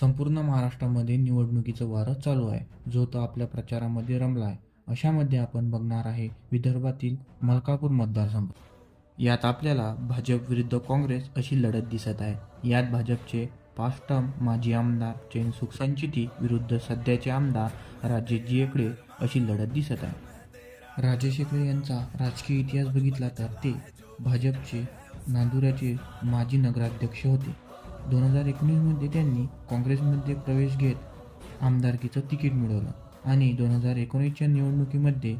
संपूर्ण महाराष्ट्रामध्ये निवडणुकीचं वारं चालू आहे. जो तो आपल्या प्रचारामध्ये रमला आहे. अशामध्ये आपण बघणार आहे विदर्भातील मलकापूर मतदारसंघ. यात आपल्याला भाजप विरुद्ध काँग्रेस अशी लढत दिसत आहे. यात भाजपचे पाच टर्म माजी आमदार चैनसुख संचिती विरुद्ध सध्याचे आमदार राजेश जियकडे अशी लढत दिसत आहे. राजेश शेकडे यांचा राजकीय इतिहास बघितला तर ते भाजपचे नांदुऱ्याचे माजी नगराध्यक्ष होते. दोन हजार एकोणीसमध्ये त्यांनी काँग्रेसमध्ये प्रवेश घेत आमदारकीचं तिकीट मिळवलं. आणि दोन हजार एकोणीसच्या निवडणुकीमध्ये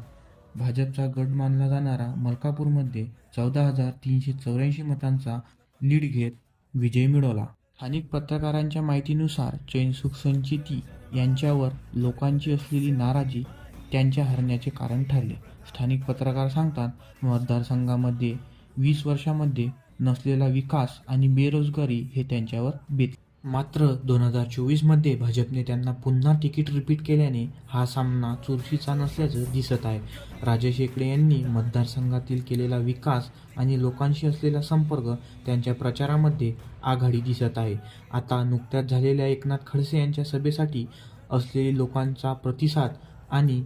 भाजपचा गट मानला जाणारा मलकापूरमध्ये चौदा हजार तीनशे चौऱ्याऐंशी मतांचा लीड घेत विजय मिळवला. स्थानिक पत्रकारांच्या माहितीनुसार चैनसुख संचिती यांच्यावर लोकांची असलेली नाराजी त्यांच्या हरण्याचे कारण ठरले. स्थानिक पत्रकार सांगतात मतदारसंघामध्ये वीस वर्षामध्ये नसलेला विकास आणि बेरोजगारी हे त्यांच्यावर बेत मात्र दोन हजार चोवीसमध्ये भाजपने त्यांना पुन्हा तिकीट रिपीट केल्याने हा सामना चुरशीचा नसल्याचं दिसत आहे. राजेश शेकडे यांनी मतदारसंघातील केलेला विकास आणि लोकांशी असलेला संपर्क त्यांच्या प्रचारामध्ये आघाडी दिसत आहे. आता नुकत्याच झालेल्या एकनाथ खडसे यांच्या सभेसाठी असलेली लोकांचा प्रतिसाद आणि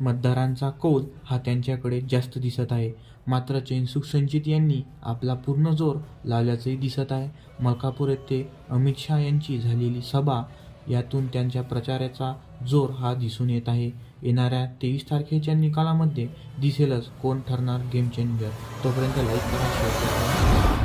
मतदारांचा कौल हा त्यांच्याकडे जास्त दिसत आहे. मात्र चैनसुख संचित यांनी आपला पूर्ण जोर लावल्याचंही दिसत आहे. मलकापूर येथे अमित शहा यांची झालेली सभा यातून त्यांच्या प्रचाराचा जोर हा दिसून येत आहे. येणाऱ्या तेवीस तारखेच्या निकालामध्ये दिसेलच कोण ठरणार गेम चेंजर तोपर्यंत लाईक करा शेअर करा.